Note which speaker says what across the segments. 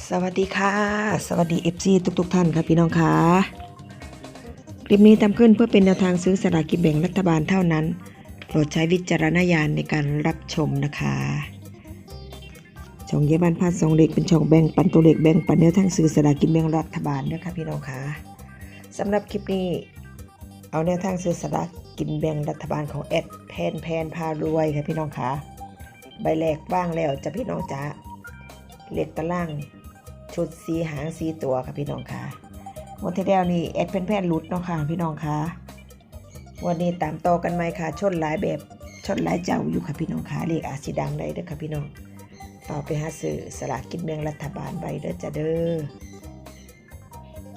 Speaker 1: สวัสดีค่ะ สวัสดี FC ทุกๆท่านค่ะพี่น้องค่ะคลิปนี้ทำขึ้นเพื่อเป็นแนวทางซื้อสลากกินแบ่งรัฐบาลเท่านั้น โปรดใช้วิจารณญาณในการรับชมนะคะช่องเยบันพาดสองเล็กเป็นช่องแบ่งปันตัวเล็กแบ่งปันแนวทางซื้อสลากกินแบ่งรัฐบาลด้วยค่ะพี่น้องค่ะสำหรับคลิปนี้ เอาแนวทางซื้อสลากกินแบ่งรัฐบาลของแอดแพนแพนพารวยค่ะพี่น้องค่ะใบแรกบ้างแล้วจะพี่น้องจ๋าเล็กตาราง ชุดสีหางสีตัวค่ะพี่น้องค่ะวันที่แล้วนี่แอดเป็นแพนรุดเนาะค่ะพี่น้องค่ะวันนี้ตามต่อกันไหมค่ะชนหลายแบบชนหลายเจ้าอยู่ค่ะพี่น้องค่ะเลขอาจสิดังได้เด้อค่ะพี่น้องฝากไปหาซื้อสลากกินแบ่งรัฐบาลใบเด้อจ้ะเด้อ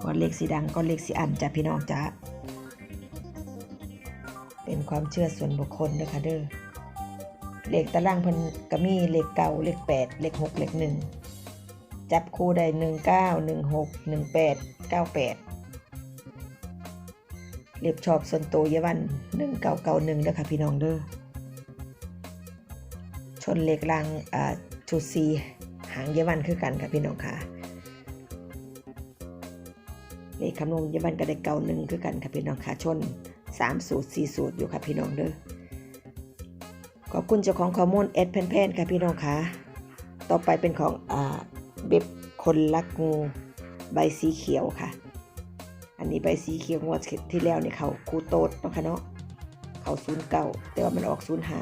Speaker 1: ก่อนเลขสีดังก่อนเลขสีอันจ้ะพี่น้องจ้ะเป็นความเชื่อส่วนบุคคลเด้อค่ะเด้อเลขตารางพิ่นก็มีเลขเก้าเลขแปดเลขหกเลขหนึ่ง จับคู่ได้หนึ่งเก้าหนึ่งหกหนึ่งแปดเก้าแปดเลขชอบส่วนตัวเยาวันหนึ่งเก้าเก้าหนึ่งเด้อค่ะพี่น้องเด้อชนเลขรางอ่าชุดซีหางเยาวันคือกันค่ะพี่น้องค่ะเลขคำนวณเยาวันก็ได้เก้าหนึ่งคือกันค่ะพี่น้องค่ะชนสามสูตรสี่สูตรอยู่ค่ะพี่น้องเด้อขอบคุณเจ้าของข้อมูลเอดแพนๆค่ะพี่น้องค่ะต่อไปเป็นของอ่า เบบคนรักงูใบสีเขียวค่ะ อันนี้ใบสีเขียวงวดที่แล้วเนี่ยเขาคูโตดเนาะคะเนาะเขาศูนย์เก้าแต่ว่ามันออกศูนย์ห้า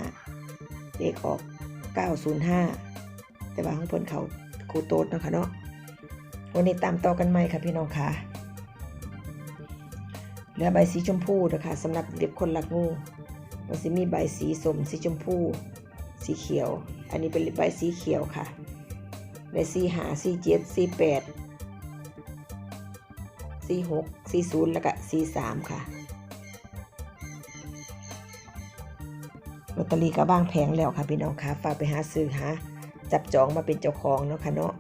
Speaker 1: เลขออกเก้าศูนย์ห้าแต่ว่าของเพิ่นเขาคูโตดเนาะคะเนาะวันนี้ตามต่อกันไหมค่ะพี่น้องค่ะเหลือใบสีชมพูนะคะสำหรับเด็กคนรักงูมันจะมีใบสีส้มสีชมพู สีเขียว อันนี้เป็นใบสีเขียวค่ะ ในสีหาสีเจ็ดสีแปดสีหกสีศูนย์แล้วก็สีสามค่ะลอตเตอรี่ก็บ้างแผงแล้วค่ะพี่น้องค่ะฝากไปหาซื้อหาจับจองมาเป็นเจ้าของเนาะค่ะเนาะ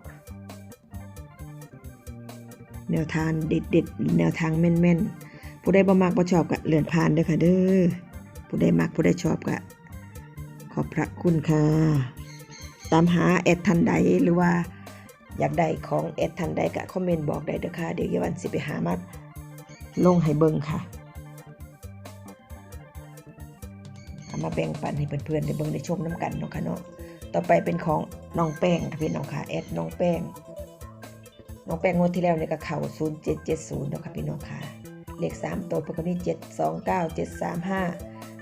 Speaker 1: แนวทางเด็ดเด็ดๆแนวทางแม่นแม่นๆ ผู้ใดบ่มักบ่ชอบก็เลื่อนผ่านเด้อค่ะเด้อผู้ใดมักผู้ใดชอบก็ขอบพระคุณค่ะ ตามหาแอดทันใดหรือว่าอยากได้ของแอดทันใดก็คอมเมนต์บอกได้เด้อค่ะ เดี๋ยวเยาวันสิไปหามาลงให้เบิ่งค่ะเอามาแบ่งปันให้เพื่อนๆได้เบิ่งได้ชมน้ำกันเนาะค่ะเนาะต่อไปเป็นของน้องแป้งค่ะพี่น้องค่ะแอดน้องแป้งน้องแป้งงวดที่แล้วเนี่ยก็เข่า0770เนาะค่ะพี่น้องค่ะเลข3ตัวเพิ่นก็มี7 2 9 7 3 5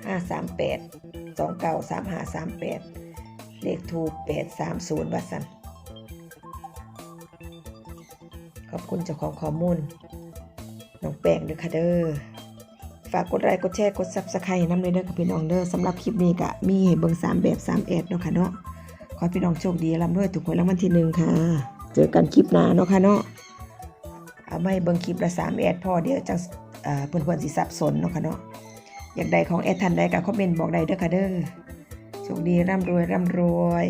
Speaker 1: 5 3 8 2 9 3 5 3 8 เลขถูก8 3 0ว่าซั่นขอบคุณเจ้าของข้อมูลน้องแป้งด้วยค่ะเด้อฝากกดไลค์กดแชร์กด Subscribe นำเลยเด้อค่ะพี่น้องเด้อสำหรับคลิปนี้ก็มีให้เบิ่ง3แบบ3แอดเนาะค่ะเนาะขอพี่น้องโชคดีร่ำรวยถูกหวยรางวัลที่หนึ่งค่ะ เจอกันคลิปหน้าเนาะค่ะเนาะเอาไม่เบิ่งคลิปละ3แอดพอเดี๋ยวจังเอ่อเพื่อนๆสิสับสนเนาะค่ะเนาะอยากได้ของแอดทันใดก็คอมเมนต์บอกได้เด้อค่ะเด้อ โชคดีร่ำรวยร่ำรวย